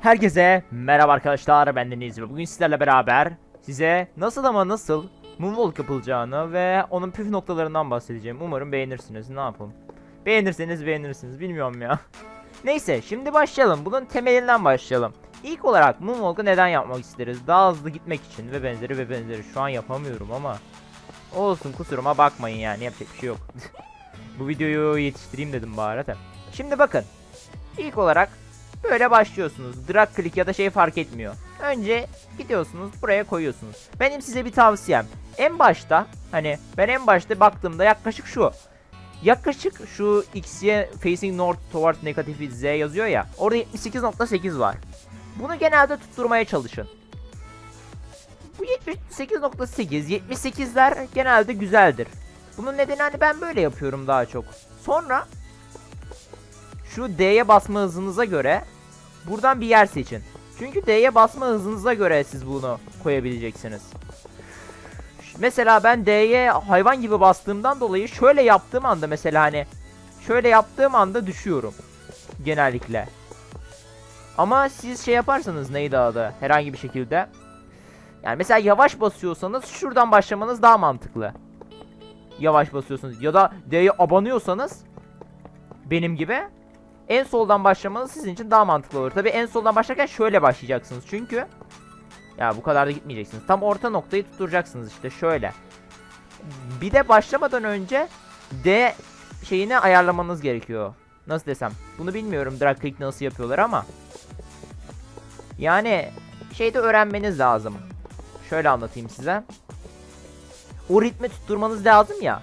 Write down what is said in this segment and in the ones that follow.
Herkese merhaba arkadaşlar ben Deniz ve bugün sizlerle beraber size nasıl ama nasıl Moonwalk yapılacağını ve onun püf noktalarından bahsedeceğim. Umarım beğenirsiniz. Ne yapalım? Beğenirseniz beğenirsiniz. Bilmiyorum ya. Neyse şimdi başlayalım. Bunun temelinden başlayalım. İlk olarak Moonwalk'ı neden yapmak isteriz? Daha hızlı gitmek için ve benzeri ve benzeri. Şu an yapamıyorum ama olsun kusuruma bakmayın yani yapacak bir şey yok. Bu videoyu yetiştireyim dedim bari. Şimdi bakın. İlk olarak Böyle başlıyorsunuz. Drag click ya da şey fark etmiyor. Önce gidiyorsunuz buraya koyuyorsunuz. Benim size bir tavsiyem. En başta hani ben en başta baktığımda yaklaşık şu. Yaklaşık şu x'ye facing north towards negative z yazıyor ya. Orada 78.8 var. Bunu genelde tutturmaya çalışın. Bu 78.8 78'ler genelde güzeldir. Bunun nedeni hani ben böyle yapıyorum daha çok. Sonra şu D'ye basma hızınıza göre buradan bir yer seçin. Çünkü D'ye basma hızınıza göre siz bunu koyabileceksiniz. Mesela ben D'ye hayvan gibi bastığımdan dolayı şöyle yaptığım anda mesela hani şöyle yaptığım anda düşüyorum. Genellikle. Ama siz şey yaparsanız neydi adı herhangi bir şekilde. Yani mesela yavaş basıyorsanız şuradan başlamanız daha mantıklı. Yavaş basıyorsunuz ya da D'ye abanıyorsanız benim gibi en soldan başlamanız sizin için daha mantıklı olur. Tabii en soldan başlarken şöyle başlayacaksınız. Çünkü ya bu kadar da gitmeyeceksiniz. Tam orta noktayı tutturacaksınız işte şöyle. Bir de başlamadan önce D şeyini ayarlamanız gerekiyor. Nasıl desem? Bunu bilmiyorum drag click nasıl yapıyorlar ama yani şeyde öğrenmeniz lazım. Şöyle anlatayım size. O ritmi tutturmanız lazım ya.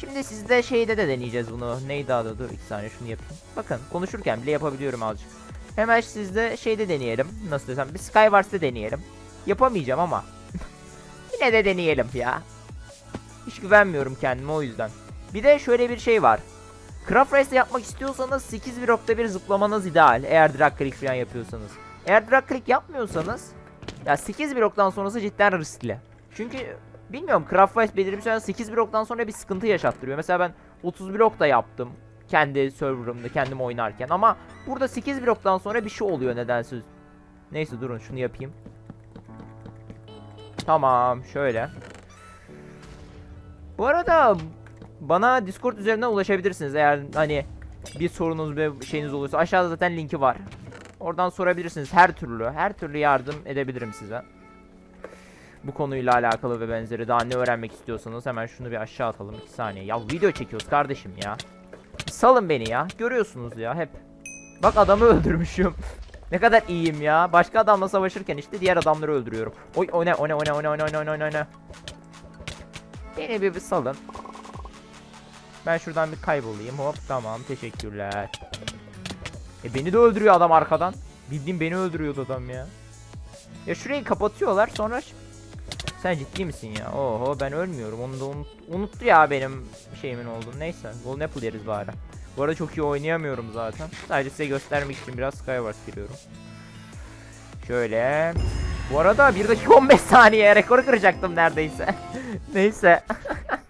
Şimdi sizde şeyde de deneyeceğiz bunu. Neydi adı? Dur iki saniye şunu yapayım. Bakın konuşurken bile yapabiliyorum azıcık. Hemen sizde şeyde deneyelim. Nasıl desem bir Skywars'ta deneyelim. Yapamayacağım ama. Yine de deneyelim ya. Hiç güvenmiyorum kendime o yüzden. Bir de şöyle bir şey var. Craft Race yapmak istiyorsanız 8 bir zıplamanız ideal. Eğer drag click falan yapıyorsanız. Eğer drag click yapmıyorsanız ya 8 bloktan sonrası cidden riskli. Çünkü bilmiyorum Craft Race belirli bir süre 8 bloktan sonra bir sıkıntı yaşattırıyor. Mesela ben 30 blok da yaptım kendi serverımda kendim oynarken ama burada 8 bloktan sonra bir şey oluyor nedense. Neyse durun şunu yapayım. Tamam şöyle. Bu arada bana Discord üzerinden ulaşabilirsiniz eğer hani bir sorunuz ve şeyiniz olursa aşağıda zaten linki var. Oradan sorabilirsiniz her türlü her türlü yardım edebilirim size. Bu konuyla alakalı ve benzeri daha ne öğrenmek istiyorsanız hemen şunu bir aşağı atalım 2 saniye. Ya video çekiyoruz kardeşim ya. Salın beni ya. Görüyorsunuz ya hep. Bak adamı öldürmüşüm. ne kadar iyiyim ya. Başka adamla savaşırken işte diğer adamları öldürüyorum. Oy o ne o ne o ne o ne o ne o ne o ne. Beni bir, bir salın. Ben şuradan bir kaybolayım. Hop tamam teşekkürler. E beni de öldürüyor adam arkadan. Bildiğin beni öldürüyordu adam ya. Ya şurayı kapatıyorlar sonra sen ciddi misin ya? Oho ben ölmüyorum. Onu da unut, unuttu ya benim şeyimin olduğunu. Neyse. Golden Apple yeriz bari. Bu arada çok iyi oynayamıyorum zaten. Sadece size göstermek için biraz Skywars giriyorum. Şöyle. Bu arada 1 dakika 15 saniye rekoru kıracaktım neredeyse. Neyse.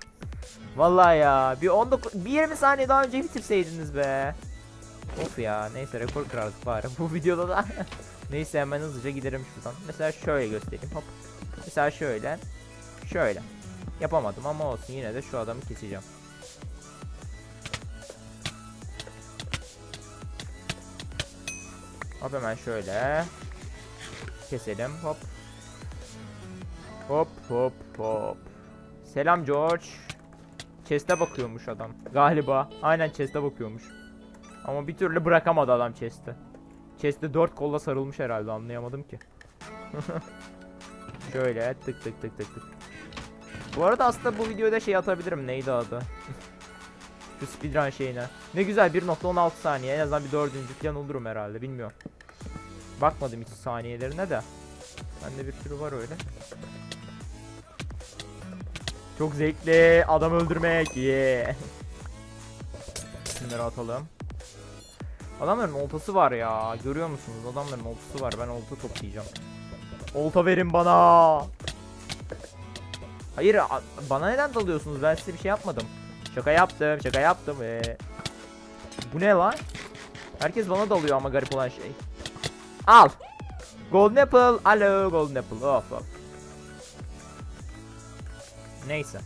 Vallahi ya. Bir 19 bir 20 saniye daha önce bitirseydiniz be. Of ya. Neyse rekor kırardık bari. Bu videoda da. Neyse hemen hızlıca giderim şuradan. Mesela şöyle göstereyim. Hop. Mesela şöyle. Şöyle. Yapamadım ama olsun yine de şu adamı keseceğim. Hop hemen şöyle. Keselim. Hop. Hop hop hop. Selam George. Chest'e bakıyormuş adam. Galiba. Aynen chest'e bakıyormuş. Ama bir türlü bırakamadı adam chest'i. Chest'e dört kolla sarılmış herhalde anlayamadım ki. Şöyle tık tık tık tık tık. Bu arada aslında bu videoda şey atabilirim. Neydi adı? Şu speedrun şeyine. Ne güzel 1.16 saniye. En azından bir dördüncü falan olurum herhalde. Bilmiyorum. Bakmadım hiç saniyelerine de. Bende bir sürü var öyle. Çok zevkli adam öldürmek. Yeah. Şunları atalım. Adamların oltası var ya. Görüyor musunuz? Adamların oltası var. Ben olta toplayacağım. Olta verin bana. Hayır bana neden dalıyorsunuz? Ben size bir şey yapmadım. Şaka yaptım. Şaka yaptım. Ee, bu ne lan? Herkes bana dalıyor ama garip olan şey. Al. Golden Apple. Alo Golden Apple. Of of. Neyse.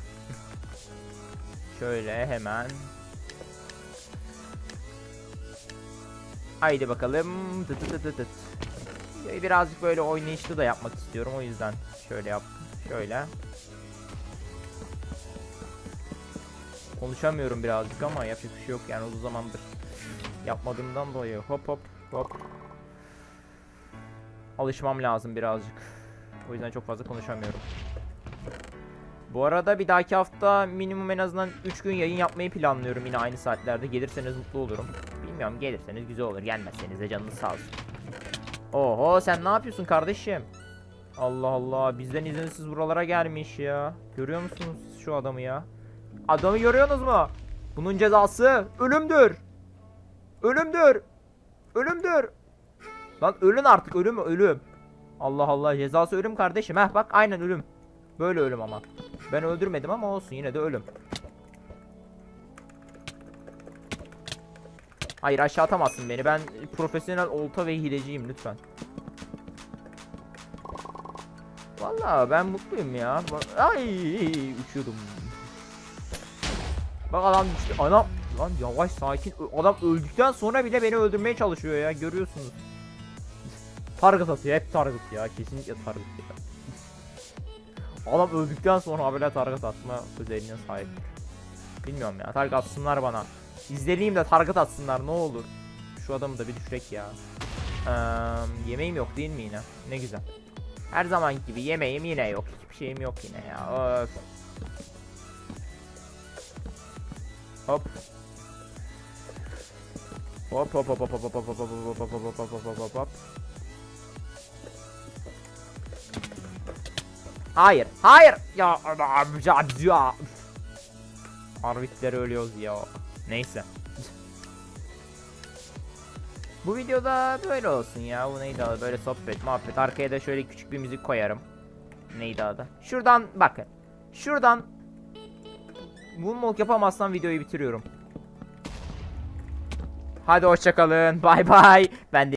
Şöyle hemen. Haydi bakalım. Tıt tıt tıt tıt. Ee, Birazcık böyle oynayışlı da yapmak istiyorum. O yüzden şöyle yaptım. Şöyle. Konuşamıyorum birazcık ama yapacak bir şey yok yani uzun zamandır yapmadığımdan dolayı hop hop hop alışmam lazım birazcık. O yüzden çok fazla konuşamıyorum. Bu arada bir dahaki hafta minimum en azından 3 gün yayın yapmayı planlıyorum yine aynı saatlerde. Gelirseniz mutlu olurum. Bilmiyorum gelirseniz güzel olur. Gelmezseniz de canınız sağ olsun. Oho sen ne yapıyorsun kardeşim? Allah Allah bizden izinsiz buralara gelmiş ya. Görüyor musunuz şu adamı ya? Adamı görüyorsunuz mu? Bunun cezası ölümdür. Ölümdür. Ölümdür. Lan ölün artık ölüm ölüm. Allah Allah cezası ölüm kardeşim. Heh bak aynen ölüm. Böyle ölüm ama. Ben öldürmedim ama olsun yine de ölüm. Hayır aşağı atamazsın beni. Ben profesyonel olta ve hileciyim lütfen. Vallahi ben mutluyum ya. Ay uçuyordum. Bak adam düştü. Anam lan yavaş sakin. Adam öldükten sonra bile beni öldürmeye çalışıyor ya. Görüyorsunuz. target atıyor. Hep target ya. Kesinlikle target ya. Adam öldükten sonra habire target atma özelliğine sahip. Bilmiyorum ya. Target atsınlar bana. İzleyeyim de target atsınlar ne olur. Şu adamı da bir düşürek ya. Eee yemeğim yok değil mi yine? Ne güzel. Her zaman gibi yemeğim yine yok. Hiçbir şeyim yok yine ya. Öf. Hop hop hop hop hop hop hop hop hop hop hop hop hop hop hop hop hop. Hayır, hayır. Ya ya ya. Arbitler ölüyoruz ya. Neyse. Bu videoda böyle olsun ya. Bu neydi adı? Böyle sohbet, muhabbet. Arkaya da şöyle küçük bir müzik koyarım. Neydi adı? Şuradan bakın. Şuradan Moonwalk yapamazsam videoyu bitiriyorum. Hadi hoşçakalın. Bay bay. Ben de